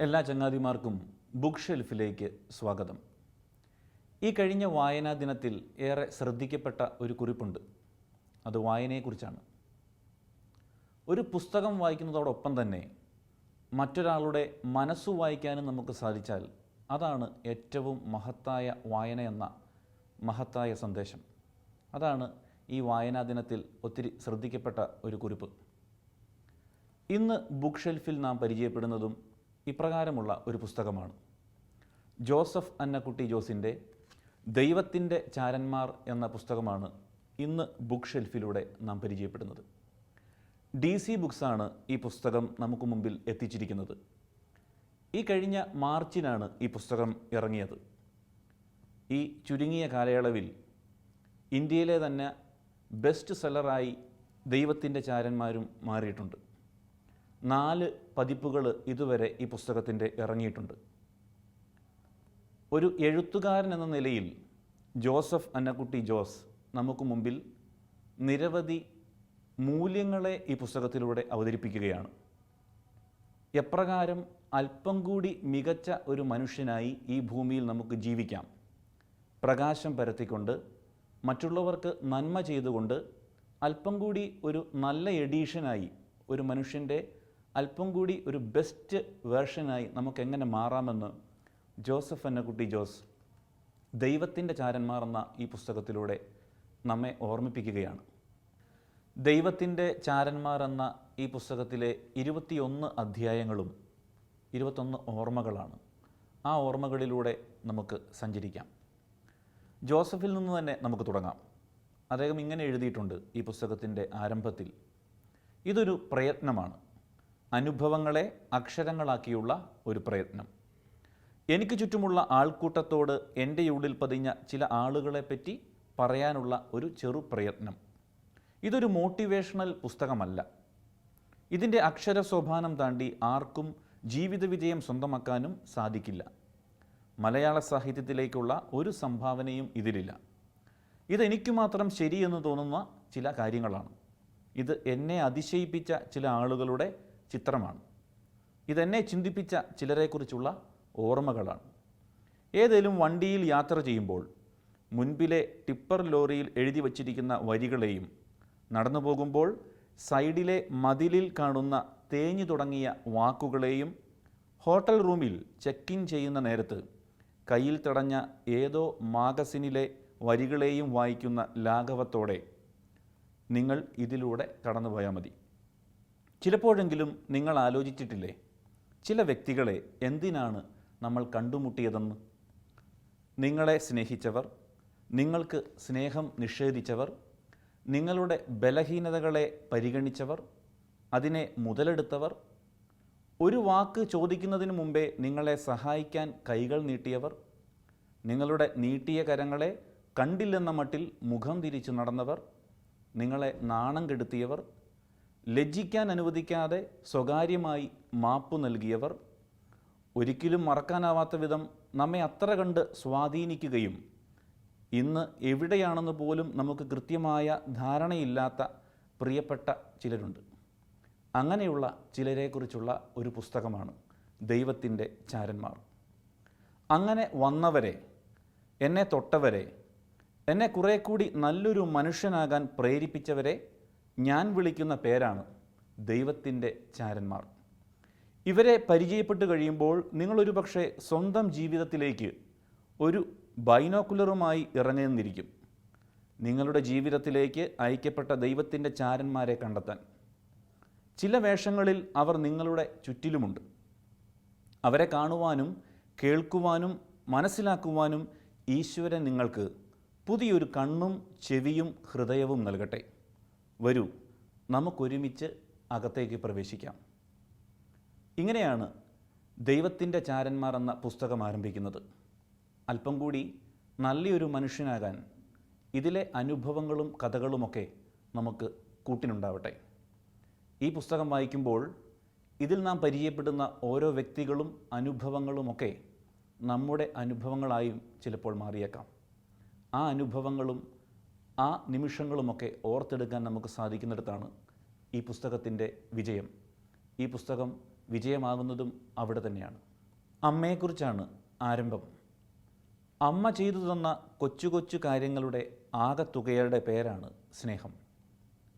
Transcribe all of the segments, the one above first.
എല്ലാ ചങ്ങാതിമാർക്കും ബുക്ക് ഷെൽഫിലേക്ക് സ്വാഗതം. ഈ കഴിഞ്ഞ വായനാ ദിനത്തിൽ ഏറെ ശ്രദ്ധിക്കപ്പെട്ട ഒരു കുറിപ്പുണ്ട്. അത് വായനയെക്കുറിച്ചാണ്. ഒരു പുസ്തകം വായിക്കുന്നതോടൊപ്പം തന്നെ മറ്റൊരാളുടെ മനസ്സ് വായിക്കാനും നമുക്ക് സാധിച്ചാൽ അതാണ് ഏറ്റവും മഹത്തായ വായന എന്ന മഹത്തായ സന്ദേശം. അതാണ് ഈ വായനാ ദിനത്തിൽ ഒത്തിരി ശ്രദ്ധിക്കപ്പെട്ട ഒരു കുറിപ്പ്. ഇന്ന് ബുക്ക് ഷെൽഫിൽ നാം പരിചയപ്പെടുന്നതും ഇപ്രകാരമുള്ള ഒരു പുസ്തകമാണ്. ജോസഫ് അന്നക്കുട്ടി ജോസിന്റെ ദൈവത്തിന്റെ ചാരന്മാർ എന്ന പുസ്തകമാണ് ഇന്ന് ബുക്ക് ഷെൽഫിലൂടെ നാം പരിചയപ്പെടുന്നത്. ഡി സി ബുക്സാണ് ഈ പുസ്തകം നമുക്ക് മുമ്പിൽ എത്തിച്ചിരിക്കുന്നത്. ഈ കഴിഞ്ഞ മാർച്ചിനാണ് ഈ പുസ്തകം ഇറങ്ങിയത്. ഈ ചുരുങ്ങിയ കാലയളവിൽ ഇന്ത്യയിലെ തന്നെ ബെസ്റ്റ് സെല്ലറായി ദൈവത്തിന്റെ ചാരന്മാരും മാറിയിട്ടുണ്ട്. നാല് പതിപ്പുകൾ ഇതുവരെ ഈ പുസ്തകത്തിന്റെ ഇറങ്ങിയിട്ടുണ്ട്. ഒരു എഴുത്തുകാരൻ എന്ന നിലയിൽ ജോസഫ് അന്നക്കുട്ടി ജോസ് നമുക്ക് മുമ്പിൽ നിരവധി മൂല്യങ്ങളെ ഈ പുസ്തകത്തിലൂടെ അവതരിപ്പിക്കുകയാണ്. എപ്രകാരം അല്പം കൂടി മികച്ച ഒരു മനുഷ്യനായി ഈ ഭൂമിയിൽ നമുക്ക് ജീവിക്കാം. പ്രകാശം പരത്തിക്കൊണ്ട് മറ്റുള്ളവർക്ക് നന്മ ചെയ്തുകൊണ്ട് അല്പം കൂടി ഒരു നല്ല എഡീഷനായി ഒരു മനുഷ്യന്റെ അല്പം കൂടി ഒരു ബെസ്റ്റ് വേർഷനായി നമുക്ക് എങ്ങനെ മാറാമെന്ന് ജോസഫ് എന്ന കുട്ടി ജോസ് ദൈവത്തിന്റെ ചാരന്മാർ എന്ന ഈ പുസ്തകത്തിലൂടെ നമ്മെ ഓർമ്മിപ്പിക്കുകയാണ്. ദൈവത്തിന്റെ ചാരന്മാർ എന്ന ഈ പുസ്തകത്തിലെ ഇരുപത്തിയൊന്ന് അധ്യായങ്ങളും ഇരുപത്തൊന്ന് ഓർമ്മകളാണ്. ആ ഓർമ്മകളിലൂടെ നമുക്ക് സഞ്ചരിക്കാം. ജോസഫിൽ നിന്ന് തന്നെ നമുക്ക് തുടങ്ങാം. അദ്ദേഹം ഇങ്ങനെ എഴുതിയിട്ടുണ്ട് ഈ പുസ്തകത്തിന്റെ ആരംഭത്തിൽ. ഇതൊരു പ്രയത്നമാണ്. അനുഭവങ്ങളെ അക്ഷരങ്ങളാക്കിയുള്ള ഒരു പ്രയത്നം. എനിക്ക് ചുറ്റുമുള്ള ആൾക്കൂട്ടത്തോട് എന്റെ ഉള്ളിൽ പതിഞ്ഞ ചില ആളുകളെ പറ്റി പറയാനുള്ള ഒരു ചെറു പ്രയത്നം. ഇതൊരു മോട്ടിവേഷണൽ പുസ്തകമല്ല. ഇതിന്റെ അക്ഷര സോപാനം താണ്ടി ആർക്കും ജീവിത വിജയം സ്വന്തമാക്കാനും സാധിക്കില്ല. മലയാള സാഹിത്യത്തിലേക്കുള്ള ഒരു സംഭാവനയും ഇതിലില്ല. ഇതെനിക്ക് മാത്രം ശരിയെന്ന് തോന്നുന്ന ചില കാര്യങ്ങളാണ്. ഇത് എന്നെ അതിശയിപ്പിച്ച ചില ആളുകളുടെ ചിത്രമാണ്. ഇതെന്നെ ചിന്തിപ്പിച്ച ചിലരെക്കുറിച്ചുള്ള ഓർമ്മകളാണ്. ഏതേലും വണ്ടിയിൽ യാത്ര ചെയ്യുമ്പോൾ മുൻപിലെ ടിപ്പർ ലോറിയിൽ എഴുതി വച്ചിരിക്കുന്ന വരികളെയും നടന്നു പോകുമ്പോൾ സൈഡിലെ മതിലിൽ കാണുന്ന തേഞ്ഞു തുടങ്ങിയ വാക്കുകളെയും ഹോട്ടൽ റൂമിൽ ചെക്ക് ഇൻ ചെയ്യുന്ന നേരത്ത് കയ്യിൽ തടഞ്ഞ ഏതോ മാഗസിനിലെ വരികളെയും വായിക്കുന്ന ലാഘവത്തോടെ നിങ്ങൾ ഇതിലൂടെ കടന്നുപോയാൽ മതി. ചിലപ്പോഴെങ്കിലും നിങ്ങൾ ആലോചിച്ചിട്ടില്ലേ? ചില വ്യക്തികളെ എന്തിനാണ് നമ്മൾ കണ്ടുമുട്ടിയതെന്ന്? നിങ്ങളെ സ്നേഹിച്ചവർ നിങ്ങൾക്ക് സ്നേഹം നിഷേധിച്ചവർ നിങ്ങളുടെ ബലഹീനതകളെ പരിഗണിച്ചവർ അതിനെ മുതലെടുത്തവർ ഒരു വാക്ക് ചോദിക്കുന്നതിന് മുമ്പേ നിങ്ങളെ സഹായിക്കാൻ കൈകൾ നീട്ടിയവർ നിങ്ങളുടെ നീട്ടിയ കരങ്ങളെ കണ്ടില്ലെന്ന മട്ടിൽ മുഖം തിരിച്ചു നടന്നവർ നിങ്ങളെ നാണം കെടുത്തിയവർ ലജ്ജിക്കാൻ അനുവദിക്കാതെ സ്വകാര്യമായി മാപ്പ് നൽകിയവർ ഒരിക്കലും മറക്കാനാവാത്ത വിധം നമ്മെ അത്ര കണ്ട് സ്വാധീനിക്കുകയും ഇന്ന് എവിടെയാണെന്ന് പോലും നമുക്ക് കൃത്യമായ ധാരണയില്ലാത്ത പ്രിയപ്പെട്ട ചിലരുണ്ട്. അങ്ങനെയുള്ള ചിലരെക്കുറിച്ചുള്ള ഒരു പുസ്തകമാണ് ദൈവത്തിന്റെ ചാരന്മാർ. അങ്ങനെ വന്നവരെ എന്നെ തൊട്ടവരെ എന്നെ കുറേ കൂടി നല്ലൊരു മനുഷ്യനാകാൻ പ്രേരിപ്പിച്ചവരെ ഞാൻ വിളിക്കുന്ന പേരാണ് ദൈവത്തിന്റെ ചാരന്മാർ. ഇവരെ പരിചയപ്പെട്ട് കഴിയുമ്പോൾ നിങ്ങളൊരു പക്ഷേ സ്വന്തം ജീവിതത്തിലേക്ക് ഒരു ബൈനോക്കുലറുമായി ഇറങ്ങുന്നിരിക്കും. നിങ്ങളുടെ ജീവിതത്തിലേക്ക് അയക്കപ്പെട്ട ദൈവത്തിന്റെ ചാരന്മാരെ കണ്ടെത്താൻ. ചില വേഷങ്ങളിൽ അവർ നിങ്ങളുടെ ചുറ്റിലുമുണ്ട്. അവരെ കാണുവാനും കേൾക്കുവാനും മനസ്സിലാക്കുവാനും ഈശ്വരൻ നിങ്ങൾക്ക് പുതിയൊരു കണ്ണും ചെവിയും ഹൃദയവും നൽകട്ടെ. വരൂ. നമുക്കൊരുമിച്ച് അകത്തേക്ക് പ്രവേശിക്കാം. ഇങ്ങനെയാണ് ദൈവത്തിന്റെ ചാരന്മാർ എന്ന പുസ്തകം ആരംഭിക്കുന്നത്. അല്പം കൂടി നല്ലൊരു മനുഷ്യനാകാൻ ഇതിലെ അനുഭവങ്ങളും കഥകളുമൊക്കെ നമുക്ക് കൂട്ടിനുണ്ടാവട്ടെ. ഈ പുസ്തകം വായിക്കുമ്പോൾ ഇതിൽ നാം പരിചയപ്പെടുന്ന ഓരോ വ്യക്തികളും അനുഭവങ്ങളുമൊക്കെ നമ്മുടെ അനുഭവങ്ങളായും ചിലപ്പോൾ മാറിയേക്കാം. ആ അനുഭവങ്ങളും ആ നിമിഷങ്ങളുമൊക്കെ ഓർത്തെടുക്കാൻ നമുക്ക് സാധിക്കുന്നിടത്താണ് ഈ പുസ്തകത്തിന്റെ വിജയം. ഈ പുസ്തകം വിജയമാകുന്നതും അവിടെ തന്നെയാണ്. അമ്മയെക്കുറിച്ചാണ് ആരംഭം. അമ്മ ചെയ്തു തന്ന കൊച്ചു കൊച്ചു കാര്യങ്ങളുടെ ആകത്തുകയുടെ പേരാണ് സ്നേഹം.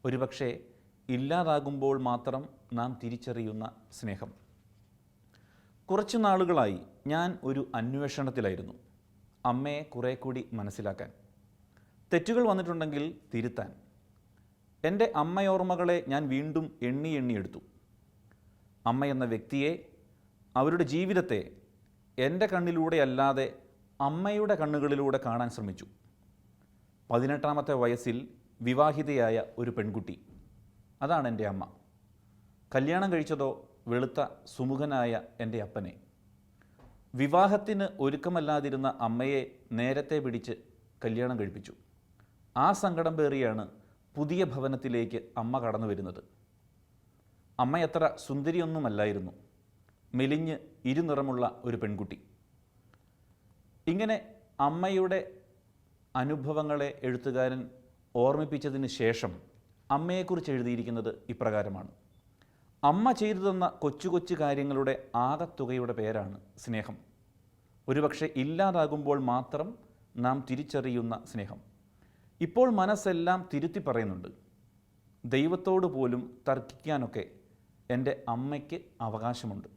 ഒരുപക്ഷെ ഇല്ലാതാകുമ്പോൾ മാത്രം നാം തിരിച്ചറിയുന്ന സ്നേഹം. കുറച്ച് നാളുകളായി ഞാൻ ഒരു അന്വേഷണത്തിലായിരുന്നു. അമ്മയെ കുറേ കൂടി മനസ്സിലാക്കാൻ. തെറ്റുകൾ വന്നിട്ടുണ്ടെങ്കിൽ തിരുത്താൻ. എന്റെ അമ്മയോർമ്മകളെ ഞാൻ വീണ്ടും എണ്ണി എണ്ണിയെടുത്തു അമ്മ എന്ന വ്യക്തിയെ അവരുടെ ജീവിതത്തെ എന്റെ കണ്ണിലൂടെ അല്ലാതെ അമ്മയുടെ കണ്ണുകളിലൂടെ കാണാൻ ശ്രമിച്ചു. പതിനെട്ടാമത്തെ വയസ്സിൽ വിവാഹിതയായ ഒരു പെൺകുട്ടി. അതാണ് എന്റെ അമ്മ. കല്യാണം കഴിച്ചതോ വെളുത്ത സുമുഖനായ എന്റെ അപ്പനെ. വിവാഹത്തിന് ഒരുക്കമല്ലാതിരുന്ന അമ്മയെ നേരത്തെ പിടിച്ച് കല്യാണം കഴിപ്പിച്ചു. ആ സങ്കടം പേറിയാണ് പുതിയ ഭവനത്തിലേക്ക് അമ്മ കടന്നു വരുന്നത്. അമ്മ അത്ര സുന്ദരിയൊന്നുമല്ലായിരുന്നു. മെലിഞ്ഞ് ഇരുനിറമുള്ള ഒരു പെൺകുട്ടി. ഇങ്ങനെ അമ്മയുടെ അനുഭവങ്ങളെ എഴുത്തുകാരൻ ഓർമ്മിപ്പിച്ചതിന് ശേഷം അമ്മയെക്കുറിച്ച് എഴുതിയിരിക്കുന്നത് ഇപ്രകാരമാണ്. അമ്മ ചെയ്തു തന്ന കൊച്ചു കൊച്ചു കാര്യങ്ങളുടെ ആകത്തുകയുടെ പേരാണ് സ്നേഹം. ഒരുപക്ഷെ ഇല്ലാതാകുമ്പോൾ മാത്രം നാം തിരിച്ചറിയുന്ന സ്നേഹം. ഇപ്പോൾ മനസ്സെല്ലാം തിരുത്തി പറയുന്നുണ്ട്. ദൈവത്തോട് പോലും തർക്കിക്കാനൊക്കെ എന്റെ അമ്മയ്ക്ക് അവകാശമുണ്ട്.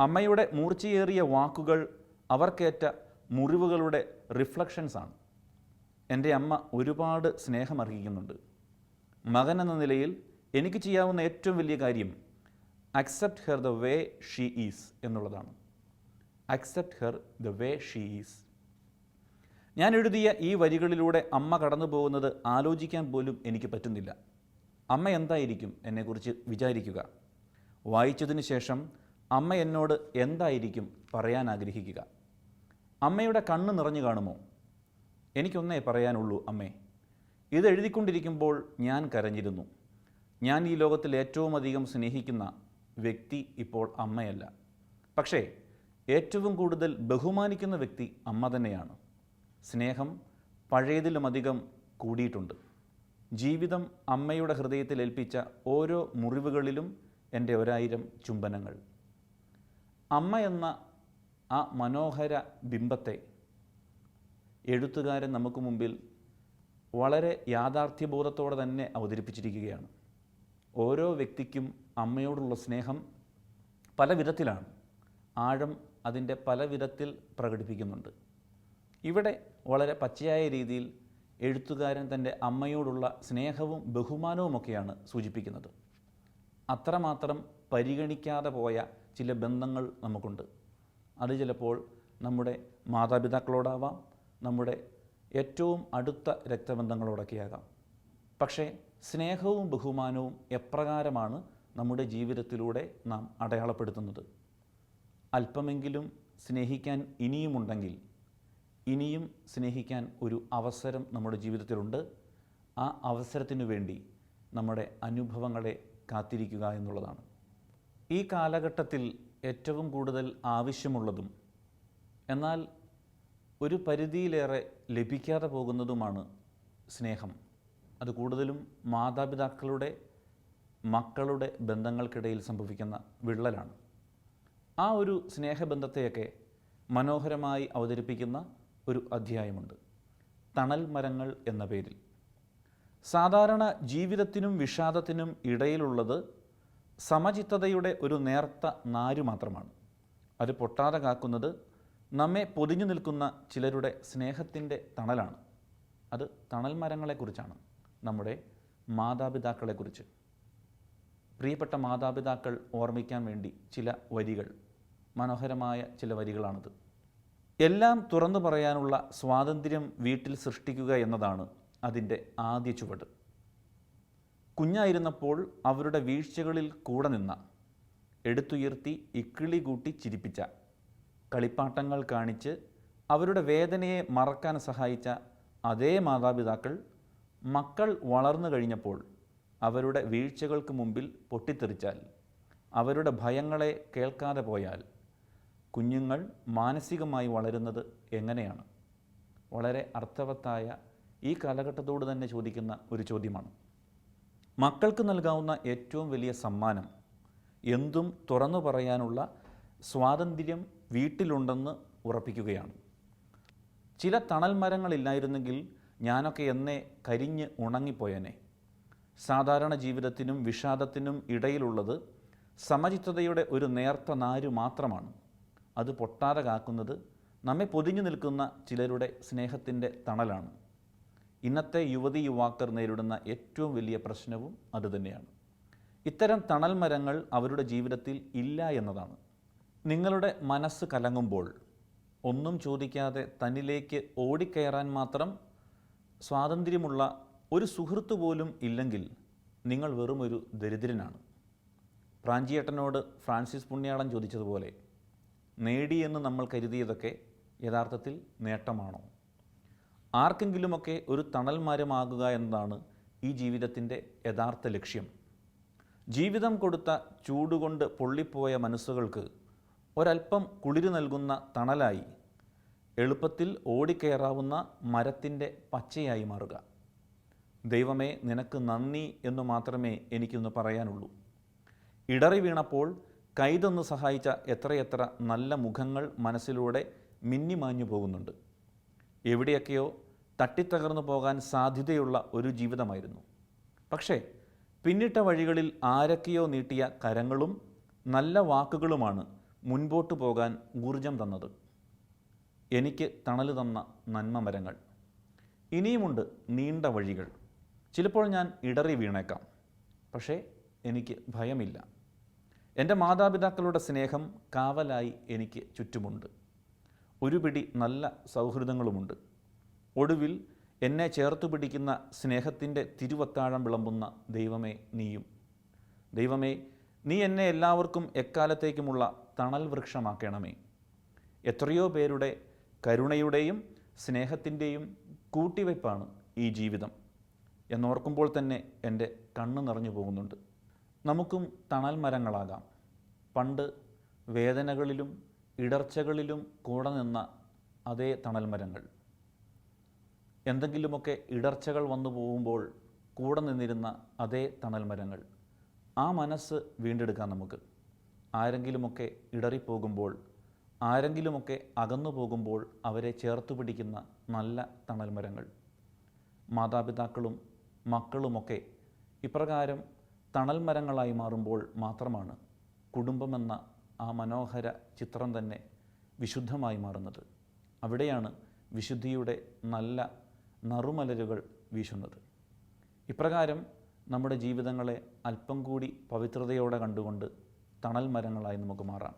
അമ്മയുടെ മൂർച്ചയേറിയ വാക്കുകൾ അവർക്കേറ്റ മുറിവുകളുടെ റിഫ്ലക്ഷൻസ് ആണ്. എന്റെ അമ്മ ഒരുപാട് സ്നേഹമർഹിക്കുന്നുണ്ട് മകൻ എന്ന നിലയിൽ എനിക്ക് ചെയ്യാവുന്ന ഏറ്റവും വലിയ കാര്യം accept her the way she is എന്നുള്ളതാണ്. Accept her the way she is ഞാൻ എഴുതിയ ഈ വരികളിലൂടെ അമ്മ കടന്നു പോകുന്നത് ആലോചിക്കാൻ പോലും എനിക്ക് പറ്റുന്നില്ല. അമ്മ എന്തായിരിക്കും എന്നെക്കുറിച്ച് വിചാരിക്കുക. വായിച്ചതിന് ശേഷം അമ്മ എന്നോട് എന്തായിരിക്കും പറയാൻ ആഗ്രഹിക്കുക. അമ്മയുടെ കണ്ണ് നിറഞ്ഞു കാണുമോ? എനിക്കൊന്നേ പറയാനുള്ളൂ അമ്മേ. ഇത് എഴുതിക്കൊണ്ടിരിക്കുമ്പോൾ ഞാൻ കരഞ്ഞിരുന്നു. ഞാൻ ഈ ലോകത്തിൽ ഏറ്റവും അധികം സ്നേഹിക്കുന്ന വ്യക്തി ഇപ്പോൾ അമ്മയല്ല. പക്ഷേ ഏറ്റവും കൂടുതൽ ബഹുമാനിക്കുന്ന വ്യക്തി അമ്മ തന്നെയാണ്. സ്നേഹം പഴയതിലുമധികം കൂടിയിട്ടുണ്ട്. ജീവിതം അമ്മയുടെ ഹൃദയത്തിൽ ഏൽപ്പിച്ച ഓരോ മുറിവുകളിലും എന്റെ ഒരായിരം ചുംബനങ്ങൾ. അമ്മ എന്ന ആ മനോഹര ബിംബത്തെ എഴുത്തുകാരൻ നമുക്ക് മുമ്പിൽ വളരെ യാഥാർത്ഥ്യബോധത്തോടെ തന്നെ അവതരിപ്പിച്ചിരിക്കുകയാണ്. ഓരോ വ്യക്തിക്കും അമ്മയോടുള്ള സ്നേഹം പല വിധത്തിലാണ്. ആഴം അതിന്റെ പല വിധത്തിൽ പ്രകടിപ്പിക്കുന്നുണ്ട്. ഇവിടെ വളരെ പച്ചയായ രീതിയിൽ എഴുത്തുകാരൻ തന്റെ അമ്മയോടുള്ള സ്നേഹവും ബഹുമാനവുമൊക്കെയാണ് സൂചിപ്പിക്കുന്നത്. അത്രമാത്രം പരിഗണിക്കാതെ പോയ ചില ബന്ധങ്ങൾ നമുക്കുണ്ട്. അത് ചിലപ്പോൾ നമ്മുടെ മാതാപിതാക്കളോടാവാം നമ്മുടെ ഏറ്റവും അടുത്ത രക്തബന്ധങ്ങളോടൊക്കെയാകാം. പക്ഷേ സ്നേഹവും ബഹുമാനവും എപ്രകാരമാണ് നമ്മുടെ ജീവിതത്തിലൂടെ നാം അടയാളപ്പെടുത്തുന്നത്? അല്പമെങ്കിലും സ്നേഹിക്കാൻ ഇനിയുമുണ്ടെങ്കിൽ ഇനിയും സ്നേഹിക്കാൻ ഒരു അവസരം നമ്മുടെ ജീവിതത്തിലുണ്ട്. ആ അവസരത്തിനു വേണ്ടി നമ്മുടെ അനുഭവങ്ങളെ കാത്തിരിക്കുക എന്നുള്ളതാണ്. ഈ കാലഘട്ടത്തിൽ ഏറ്റവും കൂടുതൽ ആവശ്യമുള്ളതും എന്നാൽ ഒരു പരിധിയിലേറെ ലഭിക്കാതെ പോകുന്നതുമാണ് സ്നേഹം. അത് കൂടുതലും മാതാപിതാക്കളുടെ മക്കളുടെ ബന്ധങ്ങൾക്കിടയിൽ സംഭവിക്കുന്ന വിള്ളലാണ്. ആ ഒരു സ്നേഹബന്ധത്തെയൊക്കെ മനോഹരമായി അവതരിപ്പിക്കുന്ന ഒരു അധ്യായമുണ്ട്. തണൽ മരങ്ങൾ എന്ന പേരിൽ. സാധാരണ ജീവിതത്തിനും വിഷാദത്തിനും ഇടയിലുള്ളത് സമചിത്തതയുടെ ഒരു നേർത്ത നാരു മാത്രമാണ്. അത് പൊട്ടാതെ കാക്കുന്നത് നമ്മെ പൊതിഞ്ഞു നിൽക്കുന്ന ചിലരുടെ സ്നേഹത്തിന്റെ തണലാണ്. അത് തണൽ മരങ്ങളെക്കുറിച്ചാണ്. നമ്മുടെ മാതാപിതാക്കളെക്കുറിച്ച്. പ്രിയപ്പെട്ട മാതാപിതാക്കൾ ഓർമ്മിക്കാൻ വേണ്ടി ചില വരികൾ. മനോഹരമായ ചില വരികളാണിത്. എല്ലാം തുറന്നു പറയാനുള്ള സ്വാതന്ത്ര്യം വീട്ടിൽ സൃഷ്ടിക്കുക എന്നതാണ് അതിന്റെ ആദ്യ ചുവട്. കുഞ്ഞായിരുന്നപ്പോൾ അവരുടെ വീഴ്ചകളിൽ കൂടെ നിന്ന എടുത്തുയർത്തി ഇക്കിളി കൂട്ടി ചിരിപ്പിച്ച കളിപ്പാട്ടങ്ങൾ കാണിച്ച് അവരുടെ വേദനയെ മറക്കാൻ സഹായിച്ച അതേ മാതാപിതാക്കൾ മക്കൾ വളർന്നു കഴിഞ്ഞപ്പോൾ അവരുടെ വീഴ്ചകൾക്ക് മുമ്പിൽ പൊട്ടിത്തെറിച്ചാൽ അവരുടെ ഭയങ്ങളെ കേൾക്കാതെ പോയാൽ കുഞ്ഞുങ്ങൾ മാനസികമായി വളരുന്നത് എങ്ങനെയാണ്? വളരെ അർത്ഥവത്തായ ഈ കാലഘട്ടത്തോട് തന്നെ ചോദിക്കുന്ന ഒരു ചോദ്യമാണ്. മക്കൾക്ക് നൽകാവുന്ന ഏറ്റവും വലിയ സമ്മാനം എന്തും തുറന്നു പറയാനുള്ള സ്വാതന്ത്ര്യം വീട്ടിലുണ്ടെന്ന് ഉറപ്പിക്കുകയാണ്. ചില തണൽ മരങ്ങളില്ലായിരുന്നെങ്കിൽ ഞാനൊക്കെ എന്നെ കരിഞ്ഞ് ഉണങ്ങിപ്പോയനെ. സാധാരണ ജീവിതത്തിനും വിഷാദത്തിനും ഇടയിലുള്ളത് സമചിത്തതയുടെ ഒരു നേർത്ത നാരു മാത്രമാണ്. അത് പൊട്ടാതെ കാക്കുന്നത് നമ്മെ പൊതിഞ്ഞു നിൽക്കുന്ന ചിലരുടെ സ്നേഹത്തിന്റെ തണലാണ്. ഇന്നത്തെ യുവതി യുവാക്കർ നേരിടുന്ന ഏറ്റവും വലിയ പ്രശ്നവും അതുതന്നെയാണ് ഇത്തരം തണൽ മരങ്ങൾ അവരുടെ ജീവിതത്തിൽ ഇല്ല എന്നതാണ്. നിങ്ങളുടെ മനസ്സ് കലങ്ങുമ്പോൾ ഒന്നും ചോദിക്കാതെ തന്നിലേക്ക് ഓടിക്കയറാൻ മാത്രം സ്വാതന്ത്ര്യമുള്ള ഒരു സുഹൃത്ത് പോലും ഇല്ലെങ്കിൽ നിങ്ങൾ വെറുമൊരു ദരിദ്രനാണ്. പ്രാഞ്ചിയേട്ടനോട് ഫ്രാൻസിസ് പുണ്യാളൻ ചോദിച്ചതുപോലെ നേടിയെന്ന് നമ്മൾ കരുതിയതൊക്കെ യഥാർത്ഥത്തിൽ നേട്ടമാണോ? ആർക്കെങ്കിലുമൊക്കെ ഒരു തണൽ മരമാകുക എന്നതാണ് ഈ ജീവിതത്തിന്റെ യഥാർത്ഥ ലക്ഷ്യം. ജീവിതം കൊടുത്ത ചൂടുകൊണ്ട് പൊള്ളിപ്പോയ മനസ്സുകൾക്ക് ഒരല്പം കുളിര് നൽകുന്ന തണലായി എളുപ്പത്തിൽ ഓടിക്കയറാവുന്ന മരത്തിന്റെ പച്ചയായി മാറുക. ദൈവമേ നിനക്ക് നന്ദി എന്ന് മാത്രമേ എനിക്കൊന്ന് പറയാനുള്ളൂ. ഇടറി വീണപ്പോൾ കൈതൊന്ന് സഹായിച്ച എത്രയെത്ര നല്ല മുഖങ്ങൾ മനസ്സിലൂടെ മിന്നിമാഞ്ഞു പോകുന്നുണ്ട്. എവിടെയൊക്കെയോ തട്ടിത്തകർന്നു പോകാൻ സാധ്യതയുള്ള ഒരു ജീവിതമായിരുന്നു. പക്ഷേ പിന്നിട്ട വഴികളിൽ ആരൊക്കെയോ നീട്ടിയ കരങ്ങളും നല്ല വാക്കുകളുമാണ് മുൻപോട്ടു പോകാൻ ഊർജം തന്നത്. എനിക്ക് തണൽ തന്ന നന്മ മരങ്ങൾ. ഇനിയുമുണ്ട് നീണ്ട വഴികൾ. ചിലപ്പോൾ ഞാൻ ഇടറി വീണേക്കാം. പക്ഷേ എനിക്ക് ഭയമില്ല. എന്റെ മാതാപിതാക്കളുടെ സ്നേഹം കാവലായി എനിക്ക് ചുറ്റുമുണ്ട്. ഒരു പിടി നല്ല സൗഹൃദങ്ങളുമുണ്ട്. ഒടുവിൽ എന്നെ ചേർത്തു പിടിക്കുന്ന സ്നേഹത്തിന്റെ തിരുവത്താഴം വിളമ്പുന്ന ദൈവമേ നീയും. ദൈവമേ നീ എന്നെ എല്ലാവർക്കും എക്കാലത്തേക്കുമുള്ള തണൽ വൃക്ഷമാക്കണമേ. എത്രയോ പേരുടെ കരുണയുടെയും സ്നേഹത്തിന്റെയും കൂട്ടിവയ്പ്പാണ് ഈ ജീവിതം. എന്നോർക്കുമ്പോൾ തന്നെ എന്റെ കണ്ണ് നിറഞ്ഞു പോകുന്നുണ്ട്. നമുക്കും തണൽ മരങ്ങളാകാം. പണ്ട് വേദനകളിലും ഇടർച്ചകളിലും കൂടെ നിന്ന അതേ തണൽ മരങ്ങൾ. എന്തെങ്കിലുമൊക്കെ ഇടർച്ചകൾ വന്നു പോകുമ്പോൾ കൂടെ നിന്നിരുന്ന അതേ തണൽ മരങ്ങൾ. ആ മനസ്സ് വീണ്ടെടുക്കാം നമുക്ക്. ആരെങ്കിലുമൊക്കെ ഇടറിപ്പോകുമ്പോൾ ആരെങ്കിലുമൊക്കെ അകന്നു പോകുമ്പോൾ അവരെ ചേർത്ത് പിടിക്കുന്ന നല്ല തണൽ മരങ്ങൾ. മാതാപിതാക്കളും മക്കളുമൊക്കെ ഇപ്രകാരം തണൽ മരങ്ങളായി മാറുമ്പോൾ മാത്രമാണ് കുടുംബമെന്ന ആ മനോഹര ചിത്രം തന്നെ വിശുദ്ധമായി മാറുന്നത്. അവിടെയാണ് വിശുദ്ധിയുടെ നല്ല നറുമലരുകൾ വീശുന്നത്. ഇപ്രകാരം നമ്മുടെ ജീവിതങ്ങളെ അല്പം കൂടി പവിത്രതയോടെ കണ്ടുകൊണ്ട് തണൽ മരങ്ങളായി നമുക്ക് മാറാം.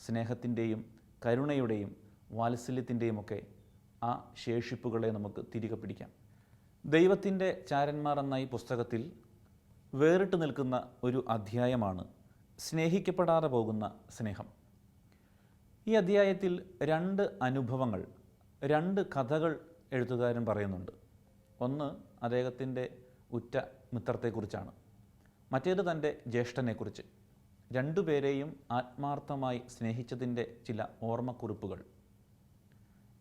സ്നേഹത്തിന്റെയും കരുണയുടെയും വാത്സല്യത്തിന്റെയും ഒക്കെ ആ ശേഷിപ്പുകളെ നമുക്ക് തിരികെ പിടിക്കാം. ദൈവത്തിന്റെ ചാരന്മാർ എന്ന ഈ പുസ്തകത്തിൽ വേറിട്ട് നിൽക്കുന്ന ഒരു അധ്യായമാണ് സ്നേഹിക്കപ്പെടാതെ പോകുന്ന സ്നേഹം. ഈ അധ്യായത്തിൽ രണ്ട് അനുഭവങ്ങൾ രണ്ട് കഥകൾ എഴുത്തുകാരൻ പറയുന്നുണ്ട്. ഒന്ന് അദ്ദേഹത്തിന്റെ ഉറ്റ മിത്രത്തെക്കുറിച്ചാണ്. മറ്റേത് തന്റെ ജ്യേഷ്ഠനെക്കുറിച്ച്. രണ്ടുപേരെയും ആത്മാർത്ഥമായി സ്നേഹിച്ചതിന്റെ ചില ഓർമ്മക്കുറിപ്പുകൾ.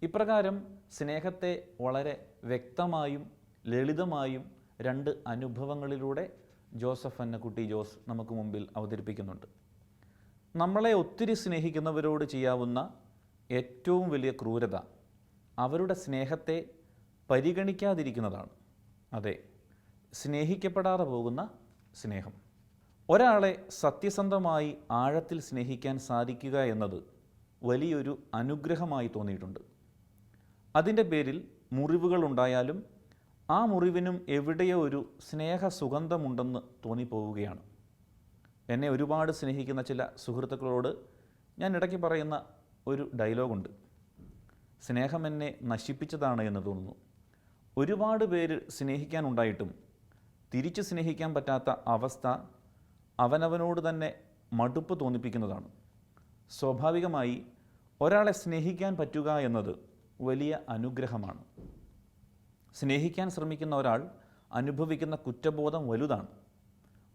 ഇപ്രകാരം സ്നേഹത്തെ വളരെ വ്യക്തമായും ലളിതമായും രണ്ട് അനുഭവങ്ങളിലൂടെ ജോസഫ് അന്നക്കുട്ടി ജോസ് നമുക്ക് മുമ്പിൽ അവതരിപ്പിക്കുന്നുണ്ട്. നമ്മളെ ഒത്തിരി സ്നേഹിക്കുന്നവരോട് ചെയ്യാവുന്ന ഏറ്റവും വലിയ ക്രൂരത അവരുടെ സ്നേഹത്തെ പരിഗണിക്കാതിരിക്കുന്നതാണ്. അതെ സ്നേഹിക്കപ്പെടാതെ പോകുന്ന സ്നേഹം. ഒരാളെ സത്യസന്ധമായി ആഴത്തിൽ സ്നേഹിക്കാൻ സാധിക്കുക എന്നത് വലിയൊരു അനുഗ്രഹമായി തോന്നിയിട്ടുണ്ട്. അതിന്റെ പേരിൽ മുറിവുകൾ ഉണ്ടായാലും ആ മുറിവിനും എവിടെയോ ഒരു സ്നേഹ സുഗന്ധമുണ്ടെന്ന് തോന്നിപ്പോവുകയാണ്. എന്നെ ഒരുപാട് സ്നേഹിക്കുന്ന ചില സുഹൃത്തുക്കളോട് ഞാൻ ഇടയ്ക്ക് പറയുന്ന ഒരു ഡയലോഗുണ്ട്. സ്നേഹം എന്നെ നശിപ്പിച്ചതാണ് എന്ന് തോന്നുന്നു. ഒരുപാട് പേര് സ്നേഹിക്കാനുണ്ടായിട്ടും തിരിച്ച് സ്നേഹിക്കാൻ പറ്റാത്ത അവസ്ഥ അവനവനോട് തന്നെ മടുപ്പ് തോന്നിപ്പിക്കുന്നതാണ്. സ്വാഭാവികമായി ഒരാളെ സ്നേഹിക്കാൻ പറ്റുക എന്നത് വലിയ അനുഗ്രഹമാണ്. സ്നേഹിക്കാൻ ശ്രമിക്കുന്ന ഒരാൾ അനുഭവിക്കുന്ന കുറ്റബോധം വലുതാണ്.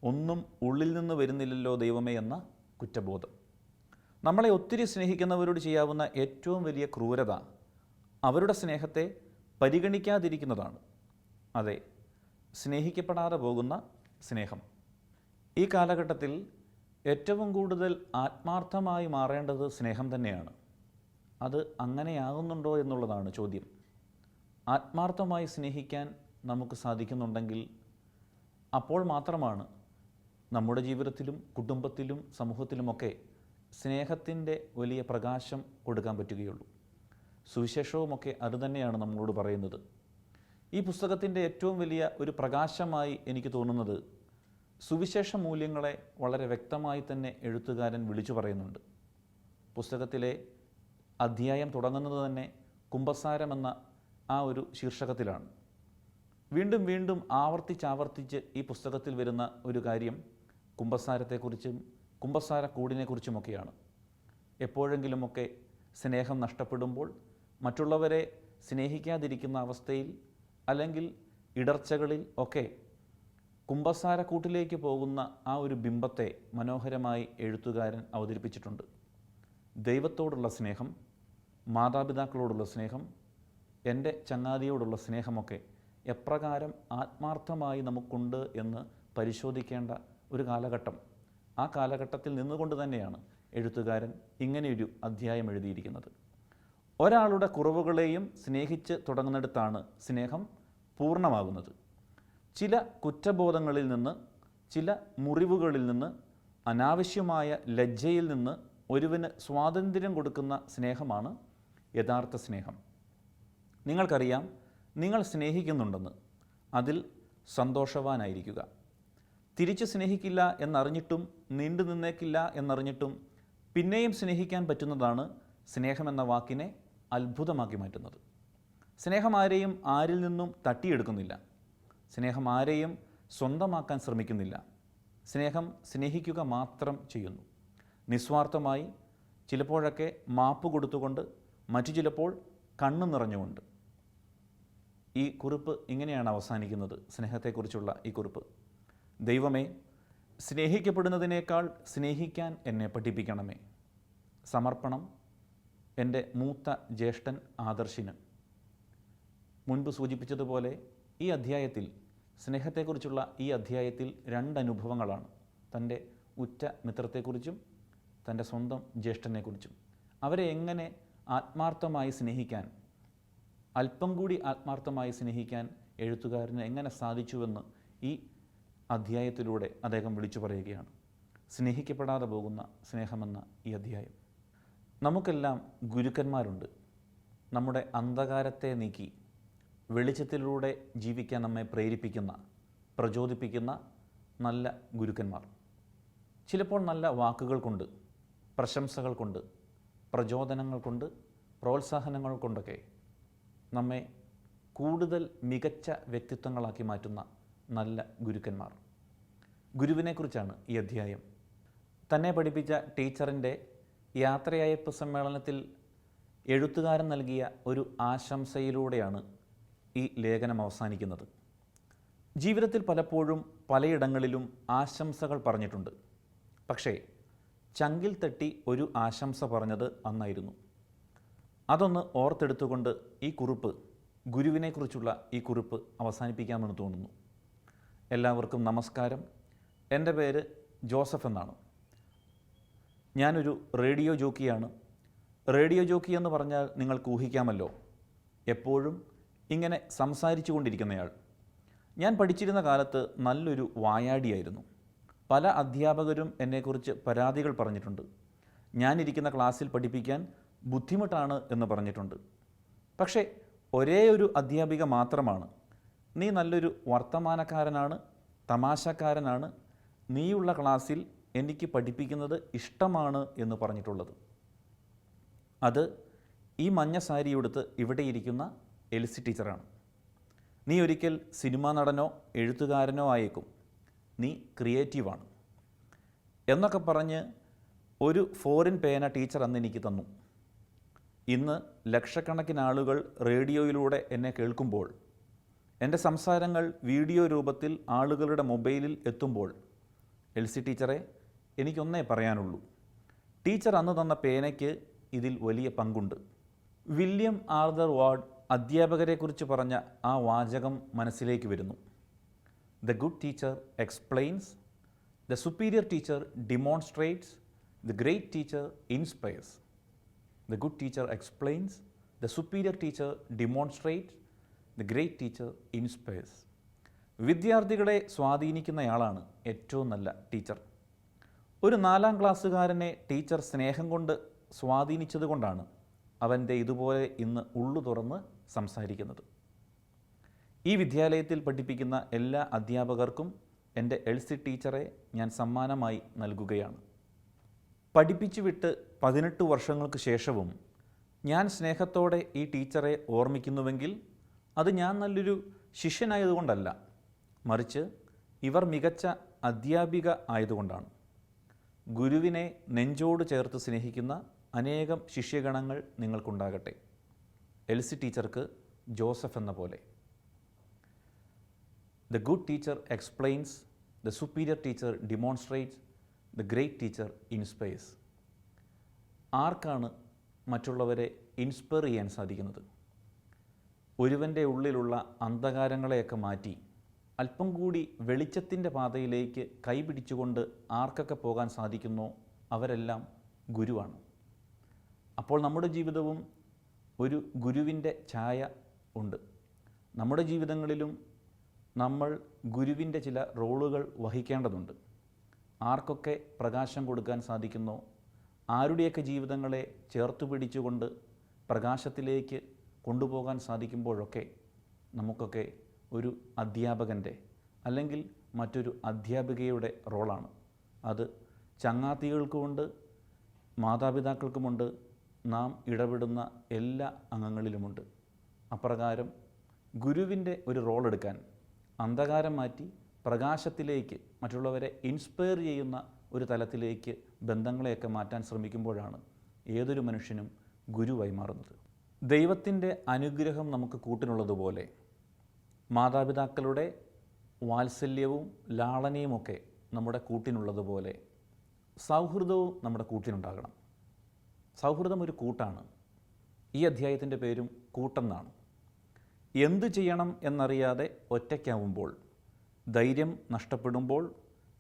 ഒന്നും ഉള്ളിൽ നിന്ന് വരുന്നില്ലല്ലോ ദൈവമേ എന്ന കുറ്റബോധം. നമ്മളെ ഒത്തിരി സ്നേഹിക്കുന്നവരോട് ചെയ്യാവുന്ന ഏറ്റവും വലിയ ക്രൂരത അവരുടെ സ്നേഹത്തെ പരിഗണിക്കാതിരിക്കുന്നതാണ്. അതെ സ്നേഹിക്കപ്പെടാതെ പോകുന്ന സ്നേഹം. ഈ കാലഘട്ടത്തിൽ ഏറ്റവും കൂടുതൽ ആത്മാർത്ഥമായി മാറേണ്ടത് സ്നേഹം തന്നെയാണ്. അത് അങ്ങനെയാകുന്നുണ്ടോ എന്നുള്ളതാണ് ചോദ്യം. ആത്മാർത്ഥമായി സ്നേഹിക്കാൻ നമുക്ക് സാധിക്കുന്നുണ്ടെങ്കിൽ അപ്പോൾ മാത്രമാണ് നമ്മുടെ ജീവിതത്തിലും കുടുംബത്തിലും സമൂഹത്തിലുമൊക്കെ സ്നേഹത്തിന്റെ വലിയ പ്രകാശം കൊടുക്കാൻ പറ്റുകയുള്ളൂ. സുവിശേഷവുമൊക്കെ അതുതന്നെയാണ് നമ്മളോട് പറയുന്നത്. ഈ പുസ്തകത്തിന്റെ ഏറ്റവും വലിയ ഒരു പ്രകാശമായി എനിക്ക് തോന്നുന്നത് സുവിശേഷ മൂല്യങ്ങളെ വളരെ വ്യക്തമായി തന്നെ എഴുത്തുകാരൻ വിളിച്ചു പറയുന്നുണ്ട്. പുസ്തകത്തിലെ അധ്യായം തുടങ്ങുന്നത് തന്നെ കുംഭസാരം എന്ന ആ ഒരു ശീർഷകത്തിലാണ്. വീണ്ടും വീണ്ടും ആവർത്തിച്ചാവർത്തിച്ച് ഈ പുസ്തകത്തിൽ വരുന്ന ഒരു കാര്യം കുമ്പസാരത്തെക്കുറിച്ചും കുംഭസാര കൂടിനെക്കുറിച്ചുമൊക്കെയാണ്. എപ്പോഴെങ്കിലുമൊക്കെ സ്നേഹം നഷ്ടപ്പെടുമ്പോൾ മറ്റുള്ളവരെ സ്നേഹിക്കാതിരിക്കുന്ന അവസ്ഥയിൽ അല്ലെങ്കിൽ ഇടർച്ചകളിൽ ഒക്കെ കുംഭസാരക്കൂട്ടിലേക്ക് പോകുന്ന ആ ഒരു ബിംബത്തെ മനോഹരമായി എഴുത്തുകാരൻ അവതരിപ്പിച്ചിട്ടുണ്ട്. ദൈവത്തോടുള്ള സ്നേഹം മാതാപിതാക്കളോടുള്ള സ്നേഹം എന്റെ ചങ്ങാതിയോടുള്ള സ്നേഹമൊക്കെ എപ്രകാരം ആത്മാർത്ഥമായി നമുക്കുണ്ട് എന്ന് പരിശോധിക്കേണ്ട ഒരു കാലഘട്ടം. ആ കാലഘട്ടത്തിൽ നിന്നുകൊണ്ട് തന്നെയാണ് എഴുത്തുകാരൻ ഇങ്ങനെയൊരു അധ്യായം എഴുതിയിരിക്കുന്നത്. ഒരാളുടെ കുറവുകളെയും സ്നേഹിച്ച് തുടങ്ങുന്നിടത്താണ് സ്നേഹം പൂർണമാകുന്നത്. ചില കുറ്റബോധങ്ങളിൽ നിന്ന് ചില മുറിവുകളിൽ നിന്ന് അനാവശ്യമായ ലജ്ജയിൽ നിന്ന് ഒരുവന് സ്വാതന്ത്ര്യം കൊടുക്കുന്ന സ്നേഹമാണ് യഥാർത്ഥ സ്നേഹം. നിങ്ങൾക്കറിയാം നിങ്ങൾ സ്നേഹിക്കുന്നുണ്ടെന്ന്. അതിൽ സന്തോഷവാനായിരിക്കുക. തിരിച്ച് സ്നേഹിക്കില്ല എന്നറിഞ്ഞിട്ടും നീണ്ടു നിന്നേക്കില്ല എന്നറിഞ്ഞിട്ടും പിന്നെയും സ്നേഹിക്കാൻ പറ്റുന്നതാണ് സ്നേഹമെന്ന വാക്കിനെ അത്ഭുതമാക്കി മാറ്റുന്നത്. സ്നേഹം ആരെയും ആരിൽ നിന്നും തട്ടിയെടുക്കുന്നില്ല. സ്നേഹം ആരെയും സ്വന്തമാക്കാൻ ശ്രമിക്കുന്നില്ല. സ്നേഹം സ്നേഹിക്കുക മാത്രം ചെയ്യുന്നു. നിസ്വാർത്ഥമായി ചിലപ്പോഴൊക്കെ മാപ്പ് കൊടുത്തുകൊണ്ട് മറ്റു ചിലപ്പോൾ കണ്ണു നിറഞ്ഞുകൊണ്ട്. ഈ കുറിപ്പ് ഇങ്ങനെയാണ് അവസാനിക്കുന്നത് സ്നേഹത്തെക്കുറിച്ചുള്ള ഈ കുറിപ്പ്. ദൈവമേ സ്നേഹിക്കപ്പെടുന്നതിനേക്കാൾ സ്നേഹിക്കാൻ എന്നെ പഠിപ്പിക്കണമേ. സമർപ്പണം എന്റെ മൂത്ത ജ്യേഷ്ഠൻ ആദർശിന്. മുൻപ് സൂചിപ്പിച്ചതുപോലെ ഈ അധ്യായത്തിൽ സ്നേഹത്തെക്കുറിച്ചുള്ള ഈ അധ്യായത്തിൽ രണ്ട് അനുഭവങ്ങളാണ് തന്റെ ഉറ്റ മിത്രത്തെക്കുറിച്ചും തന്റെ സ്വന്തം ജ്യേഷ്ഠനെക്കുറിച്ചും. അവരെ എങ്ങനെ ആത്മാർത്ഥമായി സ്നേഹിക്കാൻ അല്പം കൂടി ആത്മാർത്ഥമായി സ്നേഹിക്കാൻ എഴുത്തുകാരന് എങ്ങനെ സാധിച്ചുവെന്ന് ഈ അധ്യായത്തിലൂടെ അദ്ദേഹം വിളിച്ചു പറയുകയാണ്. സ്നേഹിക്കപ്പെടാതെ പോകുന്ന സ്നേഹമെന്ന ഈ അധ്യായം. നമുക്കെല്ലാം ഗുരുക്കന്മാരുണ്ട്. നമ്മുടെ അന്ധകാരത്തെ നീക്കി വെളിച്ചത്തിലൂടെ ജീവിക്കാൻ നമ്മെ പ്രേരിപ്പിക്കുന്ന പ്രചോദിപ്പിക്കുന്ന നല്ല ഗുരുക്കന്മാർ. ചിലപ്പോൾ നല്ല വാക്കുകൾ കൊണ്ട് പ്രശംസകൾ കൊണ്ട് പ്രചോദനങ്ങൾ കൊണ്ട് പ്രോത്സാഹനങ്ങൾ കൊണ്ടൊക്കെ നമ്മെ കൂടുതൽ മികച്ച വ്യക്തിത്വങ്ങളാക്കി മാറ്റുന്ന നല്ല ഗുരുക്കന്മാർ. ഗുരുവിനെക്കുറിച്ചാണ് ഈ അധ്യായം. തന്നെ പഠിപ്പിച്ച ടീച്ചറിന്റെ യാത്രയയപ്പ് സമ്മേളനത്തിൽ എഴുത്തുകാരൻ നൽകിയ ഒരു ആശംസയിലൂടെയാണ് ഈ ലേഖനം അവസാനിക്കുന്നത്. ജീവിതത്തിൽ പലപ്പോഴും പലയിടങ്ങളിലും ആശംസകൾ പറഞ്ഞിട്ടുണ്ട്. പക്ഷേ ചങ്കിൽ തട്ടി ഒരു ആശംസ പറഞ്ഞത് അന്നായിരുന്നു. അതൊന്ന് ഓർത്തെടുത്തുകൊണ്ട് ഈ കുറിപ്പ് ഗുരുവിനെക്കുറിച്ചുള്ള ഈ കുറിപ്പ് അവസാനിപ്പിക്കാമെന്ന് തോന്നുന്നു. എല്ലാവർക്കും നമസ്കാരം. എന്റെ പേര് ജോസഫ് എന്നാണ്. ഞാനൊരു റേഡിയോ ജോക്കിയാണ്. റേഡിയോ ജോക്കി എന്ന് പറഞ്ഞാൽ നിങ്ങൾക്ക് ഊഹിക്കാമല്ലോ. എപ്പോഴും ഇങ്ങനെ സംസാരിച്ചു കൊണ്ടിരിക്കുന്നയാൾ ഞാൻ പഠിച്ചിരുന്ന കാലത്ത് നല്ലൊരു വായാടിയായിരുന്നു. പല അധ്യാപകരും എന്നെക്കുറിച്ച് പരാതികൾ പറഞ്ഞിട്ടുണ്ട്. ഞാനിരിക്കുന്ന ക്ലാസ്സിൽ പഠിപ്പിക്കാൻ ബുദ്ധിമുട്ടാണ് എന്ന് പറഞ്ഞിട്ടുണ്ട്. പക്ഷേ ഒരേ ഒരു അധ്യാപിക മാത്രമാണ്. നീ നല്ലൊരു വർത്തമാനക്കാരനാണ് തമാശക്കാരനാണ് നീയുള്ള ക്ലാസ്സിൽ എനിക്ക് പഠിപ്പിക്കുന്നത് ഇഷ്ടമാണ് എന്ന് പറഞ്ഞിട്ടുള്ളത്. അത് ഈ മഞ്ഞ സാരി ഉടുത്ത് ഇവിടെ ഇരിക്കുന്ന എലിസി ടീച്ചറാണ്. നീ ഒരിക്കൽ സിനിമാ നടനോ എഴുത്തുകാരനോ ആയേക്കും. നീ ക്രിയേറ്റീവാണ് എന്നൊക്കെ പറഞ്ഞ് ഒരു ഫോറിൻ പേന ടീച്ചർ അന്ന് എനിക്ക് തന്നു. ഇന്ന് ലക്ഷക്കണക്കിന് ആളുകൾ റേഡിയോയിലൂടെ എന്നെ കേൾക്കുമ്പോൾ എന്റെ സംസാരങ്ങൾ വീഡിയോ രൂപത്തിൽ ആളുകളുടെ മൊബൈലിൽ എത്തുമ്പോൾ എൽ സി ടീച്ചറെ എനിക്കൊന്നേ പറയാനുള്ളൂ. ടീച്ചർ അന്ന് തന്ന പേനയ്ക്ക് ഇതിൽ വലിയ പങ്കുണ്ട്. വില്യം ആർദർ വാർഡ് അധ്യാപകരെക്കുറിച്ച് പറഞ്ഞ ആ വാചകം മനസ്സിലേക്ക് വരുന്നു. The good teacher explains the superior teacher demonstrates the great teacher inspires. The good teacher explains, the superior teacher demonstrates, the great teacher inspires. വിദ്യാർത്ഥികളെ സ്വാധീനിക്കുന്നയാളാണ് ഏറ്റവും നല്ല ടീച്ചർ ഒരു നാലാം ക്ലാസ്സുകാരനെ ടീച്ചർ സ്നേഹം കൊണ്ട് സ്വാധീനിച്ചതുകൊണ്ടാണ് അവന്റെ ഇതുപോലെ ഇന്ന് ഉള്ളു തുറന്ന് സംസാരിക്കുന്നത്. ഈ വിദ്യാലയത്തിൽ പഠിപ്പിക്കുന്ന എല്ലാ അധ്യാപകർക്കും എന്റെ എൽസി ടീച്ചറെ ഞാൻ സമ്മാനമായി നൽകുകയാണ്. പഠിപ്പിച്ചു വിട്ട് പതിനെട്ട് വർഷങ്ങൾക്ക് ശേഷവും ഞാൻ സ്നേഹത്തോടെ ഈ ടീച്ചറെ ഓർമ്മിക്കുന്നുവെങ്കിൽ അത് ഞാൻ നല്ലൊരു ശിഷ്യനായതുകൊണ്ടല്ല. മറിച്ച് ഇവർ മികച്ച അധ്യാപിക ആയതുകൊണ്ടാണ്. ഗുരുവിനെ നെഞ്ചോട് ചേർത്ത് സ്നേഹിക്കുന്ന അനേകം ശിഷ്യഗണങ്ങൾ നിങ്ങൾക്കുണ്ടാകട്ടെ. എൽസി ടീച്ചർക്ക് ജോസഫ് എന്ന പോലെ. The good teacher explains the superior teacher demonstrates, the great teacher inspires. ആർക്കാണ് മറ്റുള്ളവരെ ഇൻസ്പയർ ചെയ്യാൻ സാധിക്കുന്നത്? ഒരുവന്റെ ഉള്ളിലുള്ള അന്ധകാരങ്ങളെയൊക്കെ മാറ്റി അല്പം കൂടി വെളിച്ചത്തിന്റെ പാതയിലേക്ക് കൈപിടിച്ചുകൊണ്ട് ആർക്കൊക്കെ പോകാൻ സാധിക്കുന്നോ? അവരെല്ലാം ഗുരുവാണ്. അപ്പോൾ നമ്മുടെ ജീവിതവും ഒരു ഗുരുവിന്റെ ഛായ ഉണ്ട്. നമ്മുടെ ജീവിതങ്ങളിലും നമ്മൾ ഗുരുവിന്റെ ചില റോളുകൾ വഹിക്കേണ്ടതുണ്ട്. ആർക്കൊക്കെ പ്രകാശം കൊടുക്കാൻ സാധിക്കുന്നു? ആരുടെയൊക്കെ ജീവിതങ്ങളെ ചേർത്തു പിടിച്ചുകൊണ്ട് പ്രകാശത്തിലേക്ക് കൊണ്ടുപോകാൻ സാധിക്കുമ്പോഴൊക്കെ നമുക്കൊക്കെ ഒരു അധ്യാപകന്റെ അല്ലെങ്കിൽ മറ്റൊരു അധ്യാപികയുടെ റോളാണ്. അത് ചങ്ങാത്തികൾക്കുമുണ്ട് മാതാപിതാക്കൾക്കുമുണ്ട് നാം ഇടപെടുന്ന എല്ലാ അംഗങ്ങളിലുമുണ്ട്. അപ്രകാരം ഗുരുവിന്റെ ഒരു റോൾ എടുക്കാൻ അന്ധകാരം മാറ്റി പ്രകാശത്തിലേക്ക് മറ്റുള്ളവരെ ഇൻസ്പയർ ചെയ്യുന്ന ഒരു തലത്തിലേക്ക് ബന്ധങ്ങളെയൊക്കെ മാറ്റാൻ ശ്രമിക്കുമ്പോഴാണ് ഏതൊരു മനുഷ്യനും ഗുരുവായി മാറുന്നത് ദൈവത്തിന്റെ അനുഗ്രഹം നമുക്ക് കൂട്ടിനുള്ളതുപോലെ മാതാപിതാക്കളുടെ വാത്സല്യവും ലാളനയുമൊക്കെ നമ്മുടെ കൂട്ടിനുള്ളതുപോലെ സൗഹൃദവും നമ്മുടെ കൂട്ടിനുണ്ടാകണം. സൗഹൃദം ഒരു കൂട്ടാണ്. ഈ അധ്യായത്തിന്റെ പേരും കൂട്ടെന്നാണ്. എന്ത് ചെയ്യണം എന്നറിയാതെ ഒറ്റയ്ക്കാവുമ്പോൾ ധൈര്യം നഷ്ടപ്പെടുമ്പോൾ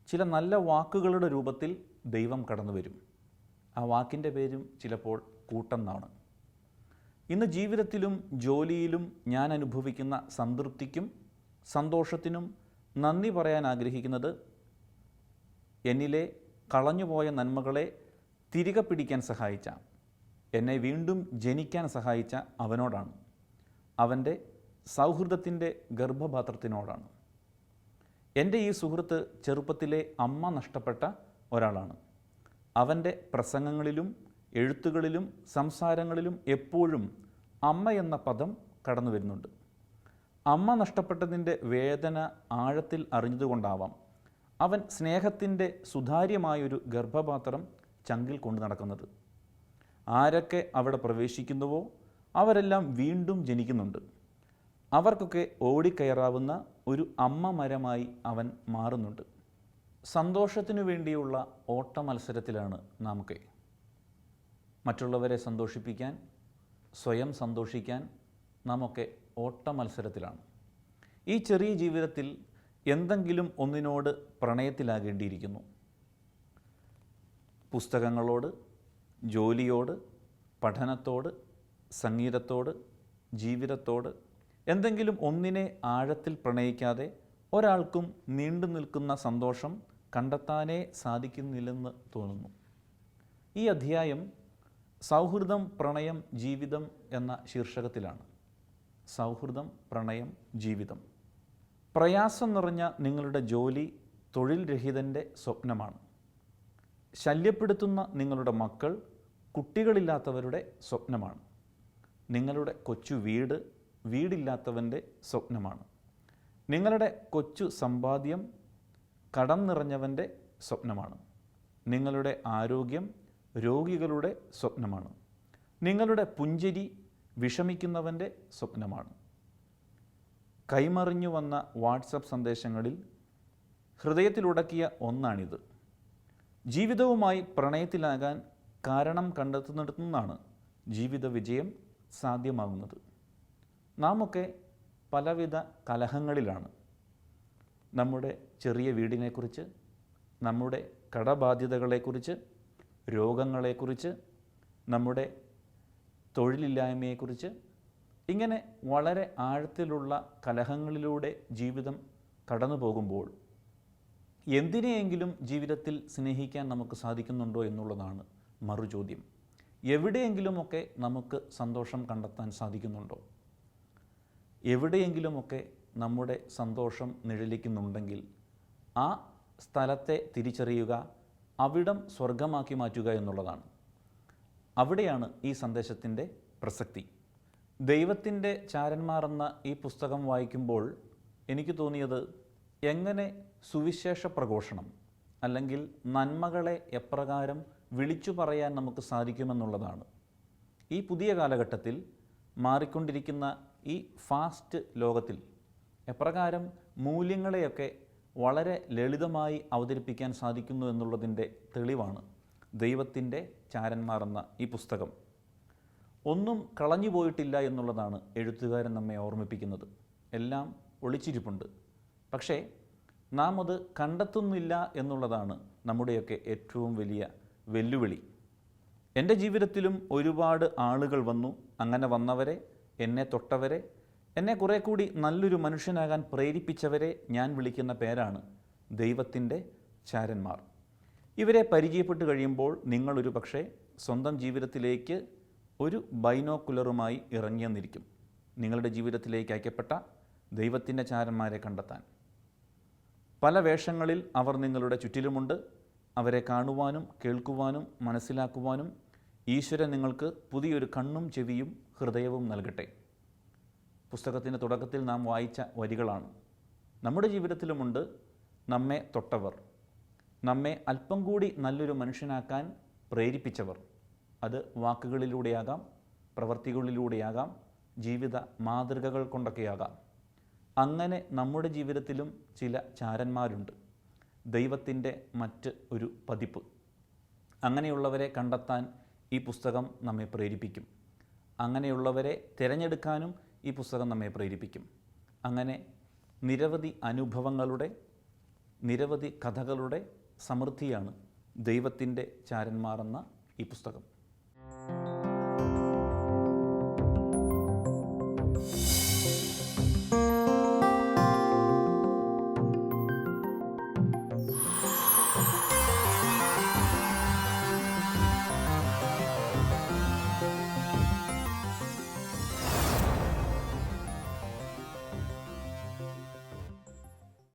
ചില നല്ല വാക്കുകളുടെ രൂപത്തിൽ ദൈവം കടന്നു വരും. ആ വാക്കിന്റെ പേരും ചിലപ്പോൾ കൂട്ടെന്നാണ്. ഇന്ന് ജീവിതത്തിലും ജോലിയിലും ഞാൻ അനുഭവിക്കുന്ന സംതൃപ്തിക്കും സന്തോഷത്തിനും നന്ദി പറയാൻ ആഗ്രഹിക്കുന്നത് എന്നിലെ കളഞ്ഞുപോയ നന്മകളെ തിരികെ പിടിക്കാൻ സഹായിച്ച എന്നെ വീണ്ടും ജനിക്കാൻ സഹായിച്ച അവനോടാണ്. അവന്റെ സൗഹൃദത്തിന്റെ ഗർഭപാത്രത്തിനോടാണ്. എന്റെ ഈ സുഹൃത്ത് ചെറുപ്പത്തിലെ അമ്മ നഷ്ടപ്പെട്ട ഒരാളാണ്. അവന്റെ പ്രസംഗങ്ങളിലും എഴുത്തുകളിലും സംസാരങ്ങളിലും എപ്പോഴും അമ്മ എന്ന പദം കടന്നു വരുന്നുണ്ട്. അമ്മ നഷ്ടപ്പെട്ടതിന്റെ വേദന ആഴത്തിൽ അറിഞ്ഞതുകൊണ്ടാവാം അവൻ സ്നേഹത്തിന്റെ സുതാര്യമായൊരു ഗർഭപാത്രം ചങ്കിൽ കൊണ്ടു നടക്കുന്നത്. ആരൊക്കെ അവിടെ പ്രവേശിക്കുന്നുവോ അവരെല്ലാം വീണ്ടും ജനിക്കുന്നുണ്ട്. അവർക്കൊക്കെ ഓടിക്കയറാവുന്ന ഒരു അമ്മ മരമായി അവൻ മാറുന്നുണ്ട്. സന്തോഷത്തിനു വേണ്ടിയുള്ള ഓട്ട മത്സരത്തിലാണ് നാമൊക്കെ. മറ്റുള്ളവരെ സന്തോഷിപ്പിക്കാൻ സ്വയം സന്തോഷിക്കാൻ നാമൊക്കെ ഓട്ട മത്സരത്തിലാണ്. ഈ ചെറിയ ജീവിതത്തിൽ എന്തെങ്കിലും ഒന്നിനോട് പ്രണയത്തിലാകേണ്ടിയിരിക്കുന്നു. പുസ്തകങ്ങളോട് ജോലിയോട് പഠനത്തോട് സംഗീതത്തോട് ജീവിതത്തോട് എന്തെങ്കിലും ഒന്നിനെ ആഴത്തിൽ പ്രണയിക്കാതെ ഒരാൾക്കും നീണ്ടു നിൽക്കുന്ന സന്തോഷം കണ്ടെത്താനേ സാധിക്കുന്നില്ലെന്ന് തോന്നുന്നു. ഈ അധ്യായം സൗഹൃദം പ്രണയം ജീവിതം എന്ന ശീർഷകത്തിലാണ്. സൗഹൃദം പ്രണയം ജീവിതം. പ്രയാസം നിറഞ്ഞ നിങ്ങളുടെ ജോലി തൊഴിൽ രഹിതന്റെ സ്വപ്നമാണ്. ശല്യപ്പെടുത്തുന്ന നിങ്ങളുടെ മക്കൾ കുട്ടികളില്ലാത്തവരുടെ സ്വപ്നമാണ്. നിങ്ങളുടെ കൊച്ചു വീട് വീടില്ലാത്തവന്റെ സ്വപ്നമാണ്. നിങ്ങളുടെ കൊച്ചു സമ്പാദ്യം കടം നിറഞ്ഞവന്റെ സ്വപ്നമാണ്. നിങ്ങളുടെ ആരോഗ്യം രോഗികളുടെ സ്വപ്നമാണ്. നിങ്ങളുടെ പുഞ്ചിരി വിഷമിക്കുന്നവന്റെ സ്വപ്നമാണ്. കൈമറിഞ്ഞു വന്ന വാട്സപ്പ് സന്ദേശങ്ങളിൽ ഹൃദയത്തിലുടക്കിയ ഒന്നാണിത്. ജീവിതവുമായി പ്രണയത്തിലാകാൻ കാരണം കണ്ടെത്തുന്നിടത്തു നിന്നാണ് ജീവിത വിജയം സാധ്യമാകുന്നത്. നാമൊക്കെ പലവിധ കലഹങ്ങളിലാണ്. നമ്മുടെ ചെറിയ വീടിനെക്കുറിച്ച് നമ്മുടെ കടബാധ്യതകളെക്കുറിച്ച് രോഗങ്ങളെക്കുറിച്ച് നമ്മുടെ തൊഴിലില്ലായ്മയെക്കുറിച്ച് ഇങ്ങനെ വളരെ ആഴത്തിലുള്ള കലഹങ്ങളിലൂടെ ജീവിതം കടന്നു പോകുമ്പോൾ എന്തിനെയെങ്കിലും ജീവിതത്തിൽ സ്നേഹിക്കാൻ നമുക്ക് സാധിക്കുന്നുണ്ടോ എന്നുള്ളതാണ് മറുചോദ്യം. എവിടെയെങ്കിലുമൊക്കെ നമുക്ക് സന്തോഷം കണ്ടെത്താൻ സാധിക്കുന്നുണ്ടോ? എവിടെയെങ്കിലുമൊക്കെ നമ്മുടെ സന്തോഷം നിഴലിക്കുന്നുണ്ടെങ്കിൽ ആ സ്ഥലത്തെ തിരിച്ചറിയുക അവിടം സ്വർഗമാക്കി മാറ്റുക എന്നുള്ളതാണ്. അവിടെയാണ് ഈ സന്ദേശത്തിന്റെ പ്രസക്തി. ദൈവത്തിന്റെ ചാരന്മാർ എന്ന ഈ പുസ്തകം വായിക്കുമ്പോൾ എനിക്ക് തോന്നിയത് എങ്ങനെ സുവിശേഷ പ്രഘോഷണം അല്ലെങ്കിൽ നന്മകളെ എപ്രകാരം വിളിച്ചു പറയാൻ നമുക്ക് സാധിക്കുമെന്നുള്ളതാണ്. ഈ പുതിയ കാലഘട്ടത്തിൽ മാറിക്കൊണ്ടിരിക്കുന്ന ഈ ഫാസ്റ്റ് ലോകത്തിൽ എപ്രകാരം മൂല്യങ്ങളെയൊക്കെ വളരെ ലളിതമായി അവതരിപ്പിക്കാൻ സാധിക്കുന്നു എന്നുള്ളതിന്റെ തെളിവാണ് ദൈവത്തിന്റെ ചാരന്മാർ എന്ന ഈ പുസ്തകം. ഒന്നും കളഞ്ഞു പോയിട്ടില്ല എന്നുള്ളതാണ് എഴുത്തുകാരൻ നമ്മെ ഓർമ്മിപ്പിക്കുന്നത്. എല്ലാം ഒളിച്ചിരിപ്പുണ്ട്. പക്ഷേ നാം അത് കണ്ടെത്തുന്നില്ല എന്നുള്ളതാണ് നമ്മുടെയൊക്കെ ഏറ്റവും വലിയ വെല്ലുവിളി. എന്റെ ജീവിതത്തിലും ഒരുപാട് ആളുകൾ വന്നു. അങ്ങനെ വന്നവരെ എന്നെ തൊട്ടവരെ എന്നെ കുറെ കൂടി നല്ലൊരു മനുഷ്യനാകാൻ പ്രേരിപ്പിച്ചവരെ ഞാൻ വിളിക്കുന്ന പേരാണ് ദൈവത്തിന്റെ ചാരന്മാർ. ഇവരെ പരിചയപ്പെട്ട് കഴിയുമ്പോൾ നിങ്ങളൊരു പക്ഷേ സ്വന്തം ജീവിതത്തിലേക്ക് ഒരു ബൈനോക്കുലറുമായി ഇറങ്ങിയെന്നിരിക്കും. നിങ്ങളുടെ ജീവിതത്തിലേക്ക് അയക്കപ്പെട്ട ദൈവത്തിന്റെ ചാരന്മാരെ കണ്ടെത്താൻ. പല വേഷങ്ങളിൽ അവർ നിങ്ങളുടെ ചുറ്റിലുമുണ്ട്. അവരെ കാണുവാനും കേൾക്കുവാനും മനസ്സിലാക്കുവാനും ഈശ്വരൻ നിങ്ങൾക്ക് പുതിയൊരു കണ്ണും ചെവിയും ഹൃദയവും നൽകട്ടെ. പുസ്തകത്തിന്റെ തുടക്കത്തിൽ നാം വായിച്ച വരികളാണ്. നമ്മുടെ ജീവിതത്തിലുമുണ്ട് നമ്മെ തൊട്ടവർ. നമ്മെ അല്പം കൂടി നല്ലൊരു മനുഷ്യനാക്കാൻ പ്രേരിപ്പിച്ചവർ. അത് വാക്കുകളിലൂടെയാകാം പ്രവർത്തികളിലൂടെയാകാം ജീവിത മാതൃകകൾ കൊണ്ടൊക്കെയാകാം. അങ്ങനെ നമ്മുടെ ജീവിതത്തിലും ചില ചാരന്മാരുണ്ട്. ദൈവത്തിന്റെ മറ്റ് ഒരു പതിപ്പ്. അങ്ങനെയുള്ളവരെ കണ്ടെത്താൻ ഈ പുസ്തകം നമ്മെ പ്രേരിപ്പിക്കും. അങ്ങനെയുള്ളവരെ തിരഞ്ഞെടുക്കാനും ഈ പുസ്തകം നമ്മെ പ്രേരിപ്പിക്കും. അങ്ങനെ നിരവധി അനുഭവങ്ങളുടെ നിരവധി കഥകളുടെ സമൃദ്ധിയാണ് ദൈവത്തിന്റെ ചാരന്മാർ എന്ന ഈ പുസ്തകം.